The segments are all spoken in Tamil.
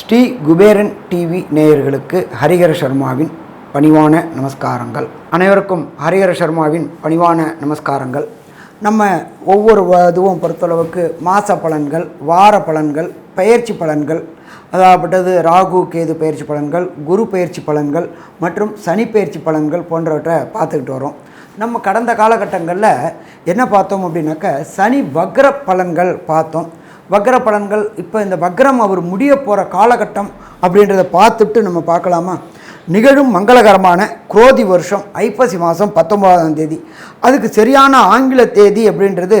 ஸ்ரீ குபேரன் டிவி நேயர்களுக்கு ஹரிஹர சர்மாவின் பணிவான நமஸ்காரங்கள். அனைவருக்கும் ஹரிஹர சர்மாவின் பணிவான நமஸ்காரங்கள். நம்ம ஒவ்வொரு இதுவும் பொறுத்தளவுக்கு மாத பலன்கள் வார பலன்கள் பயிற்சி பலன்கள் அதாகப்பட்டது ராகு கேது பயிற்சி பலன்கள் குரு பயிற்சி பலன்கள் மற்றும் சனி பயிற்சி பலன்கள் போன்றவற்றை பார்த்துக்கிட்டு வரோம். நம்ம கடந்த காலகட்டங்களில் என்ன பார்த்தோம் அப்படின்னாக்க சனி வக்ர பலன்கள் பார்த்தோம். வக்ர பலன்கள் இப்போ இந்த வக்ரம் அவர் முடிய போகிற காலகட்டம் அப்படின்றத பார்த்துட்டு நம்ம பார்க்கலாமா? நிகழும் மங்களகரமான குரோதி வருஷம் ஐப்பசி மாதம் பத்தொம்போதாம் தேதி. அதுக்கு சரியான ஆங்கில தேதி அப்படின்றது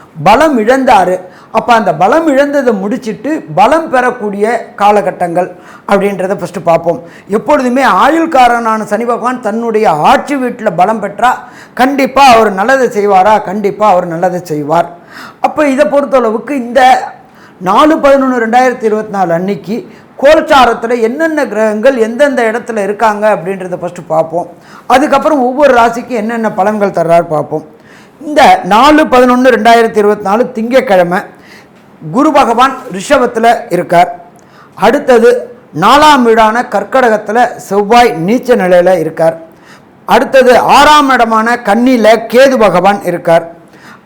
பலம் இழந்தார். அப்போ அந்த பலம் இழந்ததை முடிச்சிட்டு பலம் பெறக்கூடிய காலகட்டங்கள் அப்படின்றத ஃபஸ்ட்டு பார்ப்போம். எப்பொழுதுமே ஆயுள்காரனான சனி பகவான் தன்னுடைய ஆட்சி வீட்டில் பலம் பெற்றா கண்டிப்பாக அவர் நல்லதை செய்வாரா? கண்டிப்பாக அவர் நல்லதை செய்வார். அப்போ இதை பொறுத்தளவுக்கு இந்த நாலு பதினொன்று ரெண்டாயிரத்தி இருபத்தி நாலு அன்னைக்கு கோல்சாரத்தில் என்னென்ன கிரகங்கள் எந்தெந்த இடத்துல இருக்காங்க அப்படின்றத ஃபஸ்ட்டு பார்ப்போம். அதுக்கப்புறம் ஒவ்வொரு ராசிக்கும் என்னென்ன பலன்கள் தர்றாரு பார்ப்போம். இந்த நாலு பதினொன்று ரெண்டாயிரத்தி இருபத்தி நாலு திங்கக்கிழமை குரு பகவான் ரிஷபத்தில் இருக்கார். அடுத்தது நாலாம் வீடான கர்க்கடகத்தில் செவ்வாய் நீச்ச நிலையில் இருக்கார். அடுத்தது ஆறாம் இடமான கன்னியில் கேது பகவான் இருக்கார்.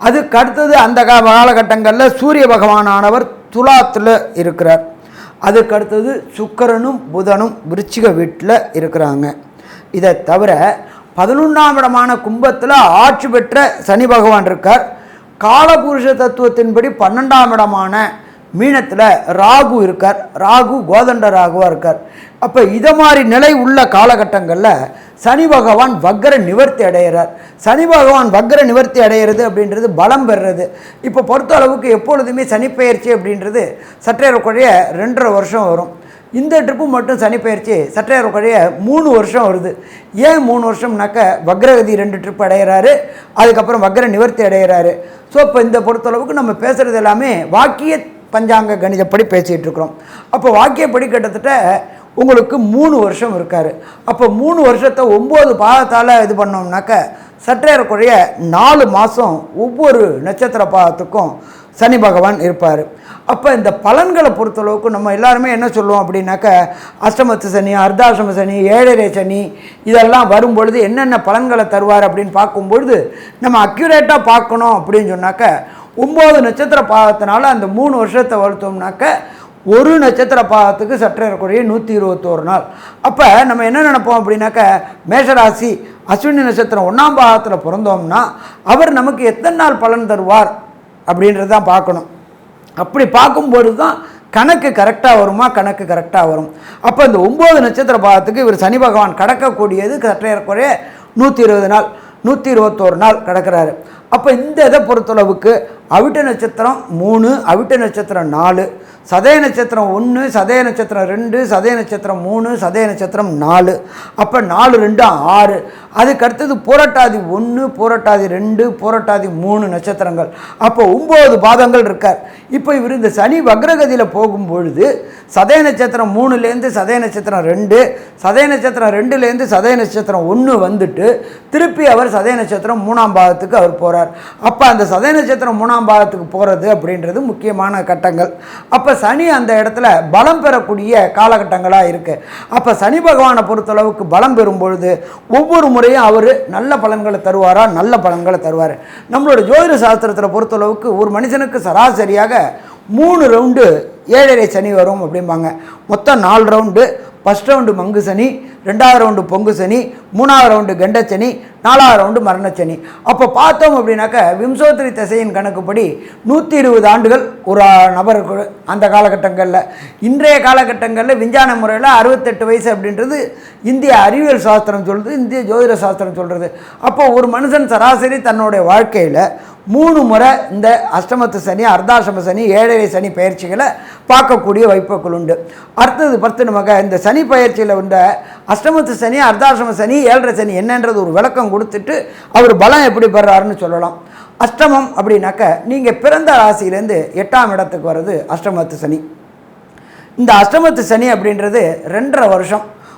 அதுக்கு அடுத்தது அந்த காலகட்டங்களில் சூரிய பகவானானவர் துலாத்தில் இருக்கிறார். அதுக்கு அடுத்தது சுக்கரனும் புதனும் விருச்சிக வீட்டில் இருக்கிறாங்க. இதை தவிர பதினொன்றாம் இடமான கும்பத்தில் ஆட்சி பெற்ற சனி பகவான் இருக்கார். காலபுருஷ தத்துவத்தின்படி பன்னெண்டாம் இடமான மீனத்தில் ராகு இருக்கார். ராகு கோதண்ட ராகுவாக இருக்கார். அப்போ இதை மாதிரி நிலை உள்ள காலகட்டங்களில் சனி பகவான் வக்கர நிவர்த்தி அடைகிறார் சனி பகவான் வக்கர நிவர்த்தி அடைகிறது அப்படின்றது பலம் பெறுறது. இப்போ பொறுத்த அளவுக்கு எப்பொழுதுமே சனிப்பெயர்ச்சி அப்படின்றது சற்றேறக்குறைய ரெண்டரை வருஷம் வரும். இந்த ட்ரிப்பு மட்டும் சனி பயிற்சி சற்றேறக்குறைய மூணு வருஷம் வருது. ஏன் மூணு வருஷம்னாக்க வக்ரகதி ரெண்டு ட்ரிப் அடைகிறாரு அதுக்கப்புறம் வக்ர நிவர்த்தி அடைகிறாரு ஸோ இப்போ இந்த பொறுத்தளவுக்கு நம்ம பேசுகிறது எல்லாமே வாக்கிய பஞ்சாங்க கணிதப்படி பேசிகிட்டு இருக்கிறோம். அப்போ வாக்கியப்படி கிட்டத்தட்ட உங்களுக்கு மூணு வருஷம் இருக்கார். அப்போ மூணு வருஷத்தை ஒம்பது பாதத்தால் இது பண்ணோம்னாக்க சற்றேறக்குறைய நாலு மாதம் ஒவ்வொரு நட்சத்திர பாதத்துக்கும் சனி பகவான் இருப்பார். அப்போ இந்த பலன்களை பொறுத்தளவுக்கு நம்ம எல்லாருமே என்ன சொல்லுவோம் அப்படின்னாக்க அஷ்டமத்து சனி அர்த்தாசிரம சனி ஏழரை சனி இதெல்லாம் வரும்பொழுது என்னென்ன பலன்களை தருவார் அப்படின்னு பார்க்கும்பொழுது நம்ம அக்யூரேட்டாக பார்க்கணும் அப்படின்னு சொன்னாக்க ஒம்பது நட்சத்திர பாகத்தினால அந்த மூணு வருஷத்தை வளர்த்தோம்னாக்க ஒரு நட்சத்திர பாதத்துக்கு இருக்கக்கூடிய நூற்றி இருபத்தோரு நாள். அப்போ நம்ம என்ன நினைப்போம் அப்படின்னாக்க மேஷராசி அஸ்வினி நட்சத்திரம் ஒன்றாம் பாகத்தில் பிறந்தோம்னா அவர் நமக்கு எத்தனை நாள் பலன் தருவார்? அப்படின்றது தான் பார்க்கணும். அப்படி பார்க்கும்போது தான் கணக்கு கரெக்டாக வருமா கணக்கு கரெக்டாக வரும். அப்போ இந்த ஒம்பது நட்சத்திர பாதத்துக்கு இவர் சனி பகவான் கடக்கக்கூடியது சற்றேறக்குறைய நூற்றி இருபது நாள் நூற்றி இருபத்தோரு நாள் கிடக்கிறாரு. அப்போ இந்த இதை பொறுத்தளவுக்கு அவிட்ட நட்சத்திரம் மூணு அவிட்ட நட்சத்திரம் நாலு சதய நட்சத்திரம் ஒன்று சதய நட்சத்திரம் ரெண்டு சதய நட்சத்திரம் மூணு சதய நட்சத்திரம் நாலு அப்போ நாலு ரெண்டு ஆறு அதுக்கு அடுத்தது பூரட்டாதி ஒன்று புரட்டாதி ரெண்டு புரட்டாதி மூணு நட்சத்திரங்கள் அப்போ ஒம்பது பாதங்கள் இருக்கார் இப்போ இவர் இந்த சனி வக்ரகதியில் போகும்பொழுது சதய நட்சத்திரம் மூணுலேருந்து சதய நட்சத்திரம் ரெண்டு சதய நட்சத்திரம் ரெண்டுலேருந்து சதய நட்சத்திரம் ஒன்று வந்துட்டு திருப்பி அவர் சதய நட்சத்திரம் மூணாம் பாதத்துக்கு அவர் போகிறார் அப்போ அந்த சதய நட்சத்திரம் மூணாம் பாகத்துக்கு போகிறது அப்படின்றது முக்கியமான கட்டங்கள். அப்போ சனி அந்த இடத்துல பலம் பெறக்கூடிய காலகட்டங்களாக இருக்குது அப்போ சனி பகவானை பொறுத்தளவுக்கு பலம் பெறும் பொழுது ஒவ்வொரு முறையும் அவர் நல்ல பலன்களை தருவாரா? நல்ல பலன்களை தருவார். நம்மளோட ஜோதிட சாஸ்திரத்தில் பொறுத்தளவுக்கு ஒரு மனுஷனுக்கு சராசரியாக மூணு ரவுண்டு ஏழரை சனி வரும் அப்படிம்பாங்க. மொத்தம் நாலு ரவுண்டு ஃபஸ்ட் ரவுண்டு மங்கு சனி ரெண்டாவது ரவுண்டு பொங்கு சனி மூணாவது ரவுண்டு கண்டச்சனி நாலாவது ரவுண்டு மரணச்சனி. அப்போ பார்த்தோம் அப்படின்னாக்க விம்சோத்திரி திசையின் கணக்குப்படி நூற்றி இருபது ஆண்டுகள் ஒரு நபருக்கு அந்த காலகட்டங்களில். இன்றைய காலகட்டங்களில் விஞ்ஞான முறையில் அறுபத்தெட்டு வயசு அப்படின்றது இந்திய அறிவியல் சாஸ்திரம் சொல்கிறது இந்திய ஜோதிட சாஸ்திரம் சொல்கிறது அப்போ ஒரு மனுஷன் சராசரி தன்னுடைய வாழ்க்கையில் மூணு முறை இந்த அஷ்டமத்து சனி அர்த்தாசிரம சனி ஏழரை சனி பயிற்சிகளை பார்க்கக்கூடிய வைப்புகள் உண்டு. அடுத்தது பத்து நமக்கு இந்த சனி பயிற்சியில் உண்ட அஷ்டமத்து சனி அர்த்தாசிரம சனி ஏழரை சனி என்னன்றது ஒரு விளக்கம் கொடுத்துட்டு அவர் பலம் எப்படி பெறாருன்னு சொல்லலாம். அஷ்டமம் அப்படின்னாக்க நீங்கள் பிறந்த ராசியிலேருந்து எட்டாம் இடத்துக்கு வர்றது அஷ்டமத்து சனி. இந்த அஷ்டமத்து சனி அப்படின்றது ரெண்டரை வருஷம்.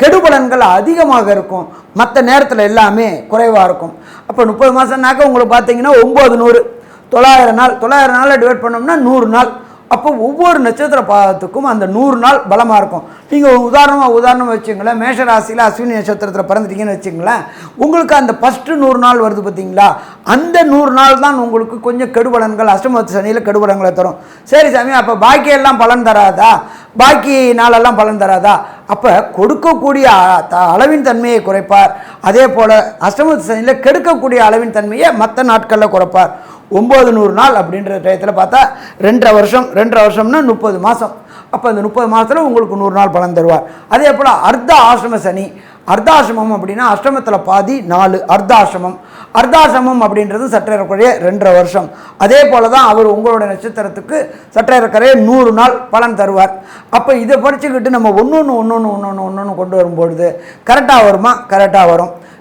கெடுபலன்கள் அதிகமாக இருக்கும். மற்ற நேரத்தில் எல்லாமே குறைவாக இருக்கும். அப்போ முப்பது மாதம்னாக்க உங்களுக்கு பார்த்தீங்கன்னா ஒம்பது நூறு. தொள்ளாயிரம் நாள் தொள்ளாயிரம் நாளில் டிவைட் பண்ணோம்னா நூறு நாள். அப்போ ஒவ்வொரு நட்சத்திர பாதத்துக்கும் அந்த நூறு நாள் பலமாக இருக்கும். நீங்கள் உதாரணமாக உதாரணம் வச்சுங்களேன் மேஷ ராசியில் அஸ்வினி நட்சத்திரத்தில் பிறந்துட்டீங்கன்னு வச்சுங்களேன் உங்களுக்கு அந்த ஃபஸ்ட்டு நூறு நாள் வருது பார்த்தீங்களா அந்த நூறு நாள் தான் உங்களுக்கு கொஞ்சம் கெடுபலன்கள் அஷ்டமத்து சனியில் கெடுபலன்களை தரும். சரி சாமி அப்போ பாக்கியெல்லாம் பலன் தராதா? பாக்கி நாளெல்லாம் பலன் தராதா? அப்போ கொடுக்கக்கூடிய த- அளவின் தன்மையை குறைப்பார். அதே போல் அஷ்டமத்து சனியில் கெடுக்கக்கூடிய அளவின் தன்மையை மற்ற நாட்களில் குறைப்பார். ஒம்பது நூறு நாள் அப்படின்ற டயத்தில் பார்த்தா ரெண்டரை வருஷம் ரெண்டரை வருஷம்னா முப்பது மாதம் அப்போ அந்த முப்பது மாதத்தில் உங்களுக்கு நூறு நாள் பலன் தருவார். அதே போல் அர்த்த ஆசிரம சனி அர்த்தாசிரமம் அப்படின்னா அஷ்டமத்தில் பாதி நாலு அர்த்தாசிரமம் அர்த்தாசிரமம் அப்படின்றது சற்றேறக்குறைய ரெண்டரை வருஷம். அதே போல தான் அவர் உங்களோட நட்சத்திரத்துக்கு சற்றேறக்குறைய நூறு நாள் பலன் தருவார். அப்போ இதை படிச்சுக்கிட்டு நம்ம ஒன்று ஒன்று ஒன்று ஒன்று ஒன்று ஒன்று ஒன்று கொண்டு வரும்பொழுது கரெக்டாக வருமா? கரெக்டாக வரும்.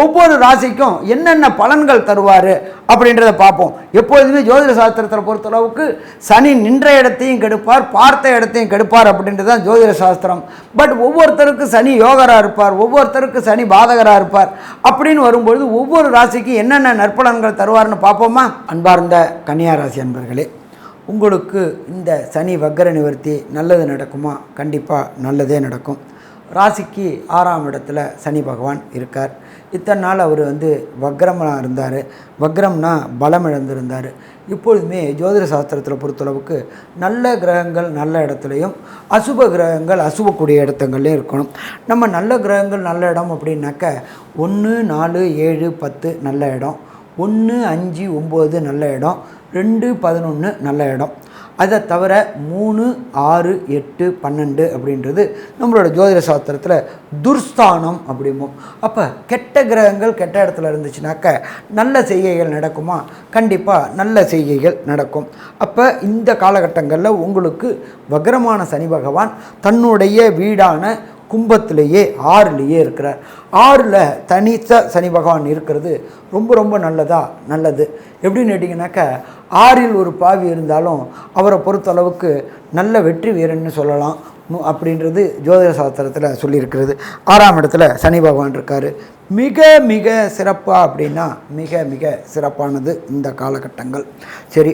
ஒவ்வொரு ராசிக்கும் என்னென்ன பலன்கள் தருவார் அப்படின்றத பார்ப்போம். எப்பொழுதுமே ஜோதிட சாஸ்திரத்தை பொறுத்தளவுக்கு சனி நின்ற இடத்தையும் கெடுப்பார் பார்த்த இடத்தையும் கெடுப்பார் அப்படின்றது தான் ஜோதிட சாஸ்திரம். பட் ஒவ்வொருத்தருக்கு சனி யோகராக இருப்பார் ஒவ்வொருத்தருக்கு சனி பாதகராக இருப்பார் அப்படின்னு வரும்பொழுது ஒவ்வொரு ராசிக்கும் என்னென்ன நற்பலன்கள் தருவார்னு பார்ப்போமா? அன்பார்ந்த கன்னியா ராசி அன்பர்களே உங்களுக்கு இந்த சனி வக்கர நிவர்த்தி நல்லது நடக்குமா? கண்டிப்பாக நல்லதே நடக்கும். ராசிக்கு ஆறாம் இடத்துல சனி பகவான் இருக்கார். இத்தனை நாள் அவர் வந்து வக்ரமாக இருந்தார். வக்ரம்னா பலம் இழந்திருந்தார். இப்பொழுதுமே ஜோதிட சாஸ்திரத்தில் பொறுத்தளவுக்கு நல்ல கிரகங்கள் நல்ல இடத்துலையும் அசுப கிரகங்கள் அசுபக்கூடிய இடத்துங்கள்லையும் இருக்கணும். நம்ம நல்ல கிரகங்கள் நல்ல இடம் அப்படின்னாக்க ஒன்று நாலு ஏழு பத்து நல்ல இடம். ஒன்று அஞ்சு ஒம்பது நல்ல இடம். ரெண்டு பதினொன்று நல்ல இடம். அதை தவிர மூணு ஆறு எட்டு பன்னெண்டு அப்படின்றது நம்மளோட ஜோதிட சாஸ்திரத்தில் துர்ஸ்தானம் அப்படிம்போம். அப்போ கெட்ட கிரகங்கள் கெட்ட இடத்துல இருந்துச்சுனாக்க நல்ல செய்கைகள் நடக்குமா? கண்டிப்பாக நல்ல செய்கைகள் நடக்கும். அப்போ இந்த காலகட்டங்களில் உங்களுக்கு வக்ரமான சனி பகவான் தன்னுடைய வீடான கும்பத்திலேயே ஆறுலேயே இருக்கிறார். ஆறில் தனித்த சனி பகவான் இருக்கிறது. ரொம்ப ரொம்ப நல்லதா? நல்லது. எப்படின்னு கேட்டிங்கனாக்கா ஆறில் ஒரு பாவி இருந்தாலும் அவரை பொறுத்தளவுக்கு நல்ல வெற்றி வீரன்னு சொல்லலாம். அப்படின்றது ஜோதிட சாஸ்திரத்தில் சொல்லியிருக்கிறது. ஆறாம் இடத்துல சனி பகவான் இருக்கார். மிக மிக சிறப்பாக அப்படின்னா மிக மிக சிறப்பானது இந்த காலகட்டங்கள். சரி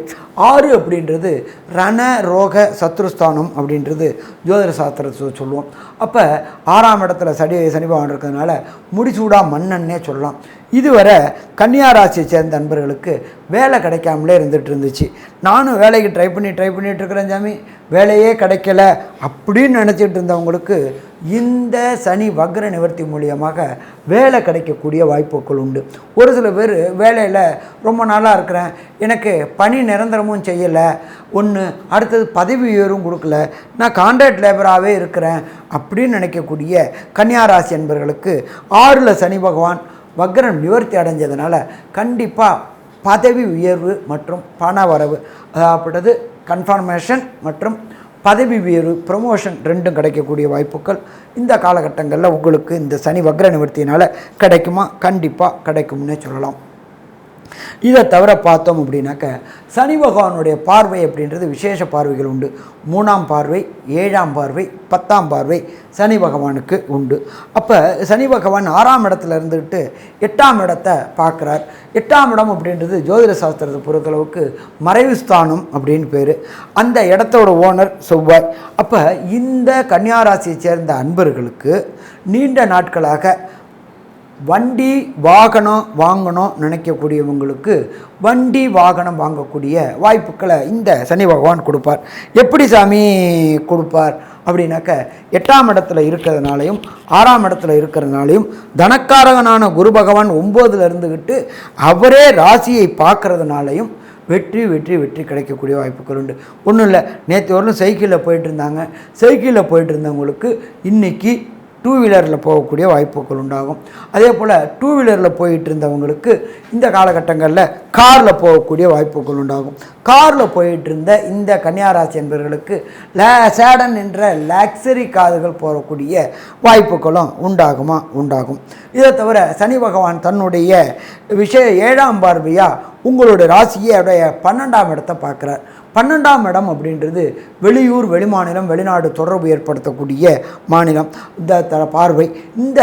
ஆறு அப்படின்றது ரண ரோக சத்ருஸ்தானம் அப்படின்றது ஜோதிட சாஸ்திரத்தை சொல்லுவோம். அப்போ ஆறாம் இடத்துல சடி சனி பகவான் இருக்கிறதுனால முடிசூடா மன்னன்னே சொல்லலாம். இதுவரை கன்னியா ராசியை சேர்ந்த நண்பர்களுக்கு வேலை கிடைக்காமலே இருந்துகிட்டு இருந்துச்சு. நானும் வேலைக்கு ட்ரை பண்ணி ட்ரை பண்ணிகிட்டு இருக்கிறேன் சாமி. வேலையே கிடைக்கல அப்படின்னு நினச்சிட்டு இருந்தவங்களுக்கு இந்த சனி வக்ர நிவர்த்தி மூலியமாக வேலை கிடைக்கக்கூடிய வாய்ப்புகள் உண்டு. ஒரு சில பேர் வேலையில் ரொம்ப நாளாக இருக்கிறேன் எனக்கு பணி நிரந்தரமும் செய்யலை ஒன்று அடுத்தது பதவி உயர்வும் கொடுக்கல நான் கான்ட்ராக்ட் லேபராகவே இருக்கிறேன் அப்படின்னு நினைக்கக்கூடிய கன்னியாராசி என்பவர்களுக்கு ஆறில் சனி பகவான் வக்ரம் நிவர்த்தி அடைஞ்சதுனால கண்டிப்பாக பதவி உயர்வு மற்றும் பண வரவு அதாவது கன்ஃபர்மேஷன் மற்றும் பதவி உயர்வு ப்ரமோஷன் ரெண்டும் கிடைக்கக்கூடிய வாய்ப்புகள் இந்த காலகட்டங்களில் உங்களுக்கு இந்த சனி வக்ர நிவர்த்தியினால் கிடைக்குமா? கண்டிப்பாக கிடைக்கும்னே சொல்லலாம். இதை தவிர பார்த்தோம் அப்படின்னாக்க சனி பகவானுடைய பார்வை அப்படின்றது விசேஷ பார்வைகள் உண்டு. மூணாம் பார்வை ஏழாம் பார்வை பத்தாம் பார்வை சனி பகவானுக்கு உண்டு. அப்போ சனி பகவான் ஆறாம் இடத்துல இருந்துக்கிட்டு எட்டாம் இடத்தை பார்க்குறார். எட்டாம் இடம் அப்படின்றது ஜோதிட சாஸ்திரத்தை பொறுத்தளவுக்கு மறைவு ஸ்தானம் அப்படின்னு பேர். அந்த இடத்தோட ஓனர் செவ்வாய். அப்போ இந்த கன்னியாராசியை சேர்ந்த அன்பர்களுக்கு நீண்ட நாட்களாக வண்டி வாகனம் வாங்கணும் நினைக்கக்கூடியவங்களுக்கு வண்டி வாகனம் வாங்கக்கூடிய வாய்ப்புகளை இந்த சனி பகவான் கொடுப்பார். எப்படி சாமி கொடுப்பார்? அப்படின்னாக்க எட்டாம் இடத்துல இருக்கிறதுனாலையும் ஆறாம் இடத்துல இருக்கிறதுனாலையும் தனக்காரகனான குரு பகவான் ஒம்போதில் இருந்துக்கிட்டு அவரே ராசியை பார்க்கறதுனாலையும் வெற்றி வெற்றி வெற்றி கிடைக்கக்கூடிய வாய்ப்புகள் உண்டு. ஒன்றும் இல்லை நேற்று வரலும் சைக்கிளில் போயிட்டு இருந்தாங்க. சைக்கிளில் போயிட்டு இருந்தவங்களுக்கு இன்றைக்கி டூ வீலரில் போகக்கூடிய வாய்ப்புகள் உண்டாகும். அதே போல் டூ வீலரில் போயிட்டு இருந்தவங்களுக்கு இந்த காலகட்டங்களில் காரில் போகக்கூடிய வாய்ப்புகள் உண்டாகும். காரில் போயிட்டு இருந்த இந்த கன்னியாராசி என்பவர்களுக்கு லே சேடன் என்ற லக்ஸரி காதுகள் போகக்கூடிய வாய்ப்புகளும் உண்டாகுமா? உண்டாகும். இதை தவிர சனி பகவான் தன்னுடைய விஷய ஏழாம் பார்வையாக உங்களுடைய ராசியோடைய பன்னெண்டாம் இடத்தை பார்க்குறார். பன்னெண்டாம் இடம் அப்படின்றது வெளியூர் வெளிமாநிலம் வெளிநாடு தொடர்பு ஏற்படுத்தக்கூடிய மாநிலம். இந்த பார்வை இந்த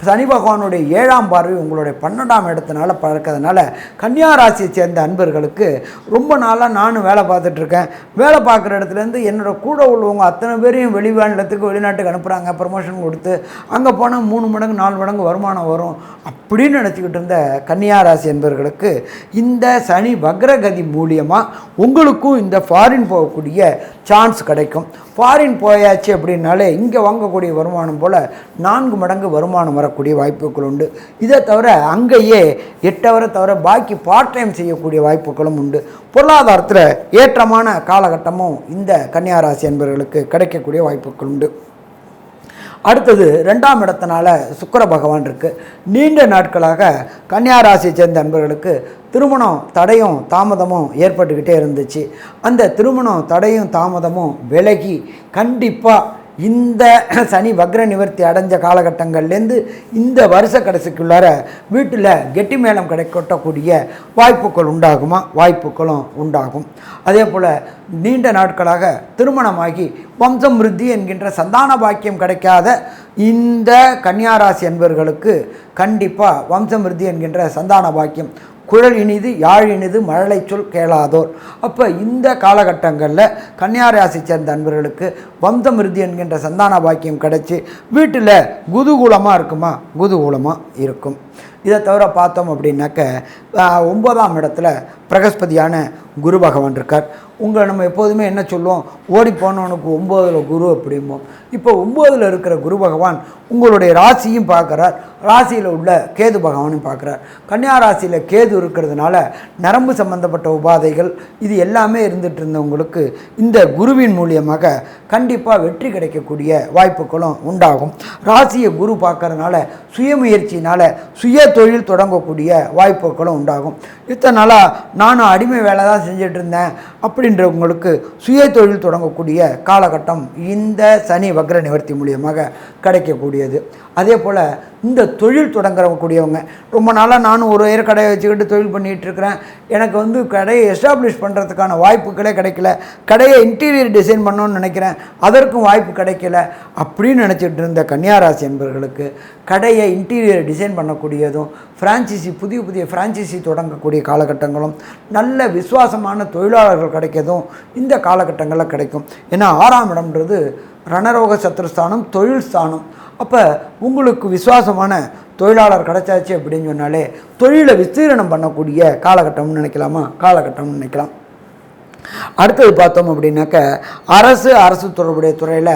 சனி பகவானுடைய ஏழாம் பார்வை உங்களுடைய பன்னெண்டாம் இடத்தினால பறக்கிறதுனால கன்னியா ராசியை சேர்ந்த அன்பர்களுக்கு ரொம்ப நாளாக நானும் வேலை பார்த்துட்ருக்கேன். வேலை பார்க்குற இடத்துலேருந்து என்னோடய கூட உள்ளவங்க அத்தனை பேரையும் வெளி மாநிலத்துக்கு வெளிநாட்டுக்கு அனுப்புகிறாங்க ப்ரமோஷன் கொடுத்து அங்கே போனால் மூணு மடங்கு நாலு மடங்கு வருமானம் வரும் அப்படின்னு நினச்சிக்கிட்டு இருந்த கன்னியா ராசி என்பவர்களுக்கு இந்த சனி வக்ரகதி மூலியமாக உங்களுக்கும் இந்த ஃபாரின் போகக்கூடிய சான்ஸ் கிடைக்கும். ஃபாரின் போயாச்சு அப்படின்னாலே இங்கே வாங்கக்கூடிய வருமானம் போல் நான்கு மடங்கு வருமானம் வரக்கூடிய வாய்ப்புகள் உண்டு. இதை தவிர அங்கேயே எட்டவரை தவிர பாக்கி பார்ட் டைம் செய்யக்கூடிய வாய்ப்புகளும் உண்டு. பொருளாதாரத்தில் ஏற்றமான காலகட்டமும் இந்த கன்னியாராசி என்பவர்களுக்கு கிடைக்கக்கூடிய வாய்ப்புகள் உண்டு. அடுத்தது ரெண்டாம் இடத்தினால சுக்கர பகவான் இருக்குது நீண்ட நாட்களாக கன்னியாராசியை சேர்ந்த நண்பர்களுக்கு திருமணம் தடையும் தாமதமும் ஏற்பட்டுக்கிட்டே இருந்துச்சு. அந்த திருமணம் தடையும் தாமதமும் விலகி கண்டிப்பாக இந்த சனி வக்ர நிவர்த்தி அடைஞ்ச காலகட்டங்கள்லேருந்து இந்த வருஷ கடைசிக்குள்ளார வீட்டில் கெட்டி மேளம் கிடைக்கட்டக்கூடிய வாய்ப்புகள் உண்டாகுமா? வாய்ப்புகளும் உண்டாகும். அதே போல் நீண்ட நாட்களாக திருமணமாகி வம்சம் விருத்தி என்கின்ற சந்தான பாக்கியம் கிடைக்காத இந்த கன்னியாராசி என்பவர்களுக்கு கண்டிப்பாக வம்சம் விருத்தி என்கின்ற சந்தான பாக்கியம் குழல் இனிது யாழ் இனிது மழலை சொல் கேளாதோர். அப்போ இந்த காலகட்டங்களில் கன்னியாராசி சேர்ந்த அன்பர்களுக்கு வம்சம் என்கின்ற சந்தான பாக்கியம் கிடைச்சி வீட்டில் குதூகூலமாக இருக்குமா? குதூகூலமாக இருக்கும். இதை தவிர பார்த்தோம் அப்படின்னாக்க ஒன்பதாம் இடத்துல பிரகஸ்பதியான குரு பகவான் இருக்கார். உங்களை நம்ம எப்போதுமே என்ன சொல்லுவோம்? ஓடி போனவனுக்கு ஒம்போதில் குரு அப்படிம்போம். இப்போ ஒம்போதில் இருக்கிற குரு பகவான் உங்களுடைய ராசியும் பார்க்குறார். ராசியில் உள்ள கேது பகவானும் பார்க்குறார். கன்னியா ராசியில் கேது இருக்கிறதுனால நரம்பு சம்பந்தப்பட்ட உபாதைகள் இது எல்லாமே இருந்துகிட்டு இருந்தவங்களுக்கு இந்த குருவின் மூலியமாக கண்டிப்பாக வெற்றி கிடைக்கக்கூடிய வாய்ப்புகளும் உண்டாகும். ராசியை குரு பார்க்கறதுனால சுயமுயற்சியினால் சுய தொழில் தொடங்கக்கூடிய வாய்ப்புகளும் உண்டாகும். இத்தனை நாளாக நானும் அடிமை வேலை தான் செஞ்சுட்டு இருந்தேன் அப்படின்றவங்களுக்கு சுய தொழில் தொடங்கக்கூடிய காலகட்டம் இந்த சனி வக்ர நிவர்த்தி மூலியமாக கிடைக்கக்கூடியது. அதே போல் இந்த தொழில் தொடங்குறக்கூடியவங்க ரொம்ப நாளாக நானும் ஒரு ஏர் கடையை வச்சுக்கிட்டு தொழில் பண்ணிகிட்ருக்கிறேன் எனக்கு வந்து கடையை எஸ்டாப்ளிஷ் பண்ணுறதுக்கான வாய்ப்புகளே கிடைக்கல. கடையை இன்டீரியர் டிசைன் பண்ணணும்னு நினைக்கிறேன். அதற்கும் வாய்ப்பு கிடைக்கல. அப்படின்னு நினச்சிட்டு இருந்த கன்னியாராசி என்பவர்களுக்கு கடையை இன்டீரியர் டிசைன் பண்ணக்கூடியதும் ஃப்ரான்ச்சைசி புதிய புதிய ஃப்ரான்ச்சைசி தொடங்கக்கூடிய காலகட்டங்களும் நல்ல விசுவாசமான தொழிலாளர்கள் கிடைக்கிறதும் இந்த காலகட்டங்களில் கிடைக்கும். ஏன்னா ஆறாம் இடம்ன்றது ரணரோக சத்ருஸ்தானம் தொழில் ஸ்தானம். அப்போ உங்களுக்கு விசுவாசமான தொழிலாளர் கிடச்சாச்சு அப்படின்னு சொன்னாலே தொழிலை விஸ்தீரணம் பண்ணக்கூடிய காலகட்டம்னு நினைக்கலாமா? காலகட்டம்னு நினைக்கலாம். அடுத்தது பார்த்தோம் அப்படின்னாக்க அரசு அரசு தொடர்புடைய துறையில்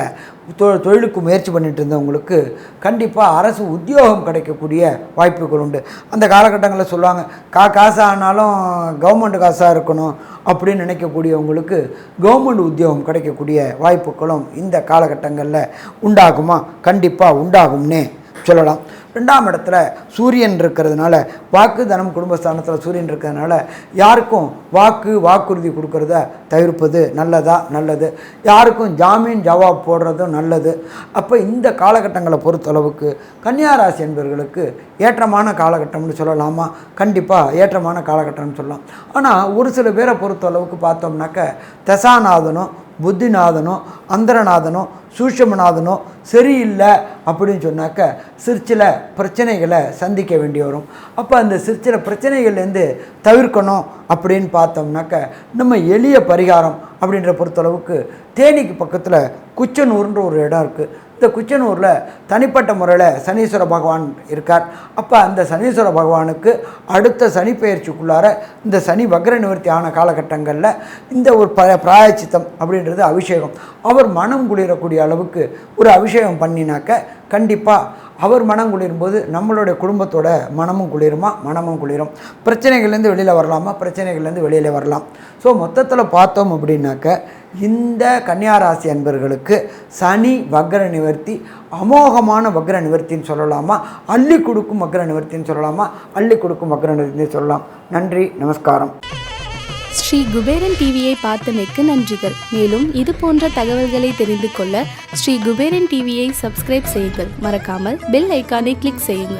தொழிலுக்கு முயற்சி பண்ணிட்டு இருந்தவங்களுக்கு கண்டிப்பாக அரசு உத்தியோகம் கிடைக்கக்கூடிய வாய்ப்புகள் உண்டு. அந்த காலகட்டங்களில் சொல்லுவாங்க கா காசு ஆனாலும் கவர்மெண்ட் காசாக இருக்கணும் அப்படின்னு நினைக்கக்கூடியவங்களுக்கு கவர்மெண்ட் உத்தியோகம் கிடைக்கக்கூடிய வாய்ப்புகளும் இந்த காலகட்டங்களில் உண்டாகுமா? கண்டிப்பாக உண்டாகும்னே சொல்லலாம். ரெண்டாம் இடத்துல சூரியன் இருக்கிறதுனால வாக்கு தனம் குடும்பஸ்தானத்தில் சூரியன் இருக்கிறதுனால யாருக்கும் வாக்கு வாக்குறுதி கொடுக்கறத தவிர்ப்பது நல்லதா? நல்லது. யாருக்கும் ஜாமீன் ஜவாப் போடுறதும் நல்லது. அப்போ இந்த காலகட்டங்களை பொறுத்தளவுக்கு கன்னியாராசி என்பவர்களுக்கு ஏற்றமான காலகட்டம்னு சொல்லலாமா? கண்டிப்பாக ஏற்றமான காலகட்டம்னு சொல்லலாம். ஆனால் ஒரு சில பேரை பொறுத்தளவுக்கு பார்த்தோம்னாக்க தசாநாதனும் புத்திநாதனும் அந்தரநாதனும் சூஷமநாதனோ சரியில்லை அப்படின்னு சொன்னாக்க சிற்சில பிரச்சனைகளை சந்திக்க வேண்டி வரும். அப்போ அந்த சிற்சில பிரச்சனைகள்லேருந்து தவிர்க்கணும் அப்படின்னு பார்த்தோம்னாக்க நம்ம எளிய பரிகாரம் அப்படின்ற பொறுத்தளவுக்கு தேனிக்கு பக்கத்தில் குச்சனூர்ன்ற ஒரு இடம் இருக்குது இந்த குச்சனூரில் தனிப்பட்ட முறையில் சனீஸ்வர பகவான் இருக்கார். அப்போ அந்த சனீஸ்வர பகவானுக்கு அடுத்த சனி பயிற்சிக்குள்ளார இந்த சனி வக்ர நிவர்த்தி ஆன காலகட்டங்களில் இந்த ஒரு ப பிராயச்சித்தம் அப்படின்றது அபிஷேகம். அவர் மனம் குளிரக்கூடிய அளவுக்கு ஒரு அபிஷேகம் பண்ணினாக்க கண்டிப்பாக அவர் மனம் குளிரும்போது நம்மளுடைய குடும்பத்தோட மனமும் குளிருமா? மனமும் குளிரும். பிரச்சனைகள்லேருந்து வெளியில் வரலாமா? பிரச்சனைகள்லேருந்து வெளியில் வரலாம். ஸோ மொத்தத்தில் பார்த்தோம் அப்படின்னாக்க இந்த கன்னியாராசி அன்பர்களுக்கு சனி வக்ர நிவர்த்தி அமோகமான வக்ர நிவர்த்தின்னு சொல்லலாமா? அள்ளி கொடுக்கும் வக்ர நிவர்த்தின்னு சொல்லலாமா? அள்ளி கொடுக்கும் வக்ர நிவர்த்தின்னு சொல்லலாம். நன்றி நமஸ்காரம். ஸ்ரீ குபேரன் டிவியை பார்த்தமைக்கு நன்றிகள். மேலும் இது போன்ற தகவல்களை தெரிந்து கொள்ள ஸ்ரீ குபேரன் டிவியை சப்ஸ்கிரைப் செய்யுங்கள். மறக்காமல் பெல் ஐக்கானை கிளிக் செய்யுங்கள்.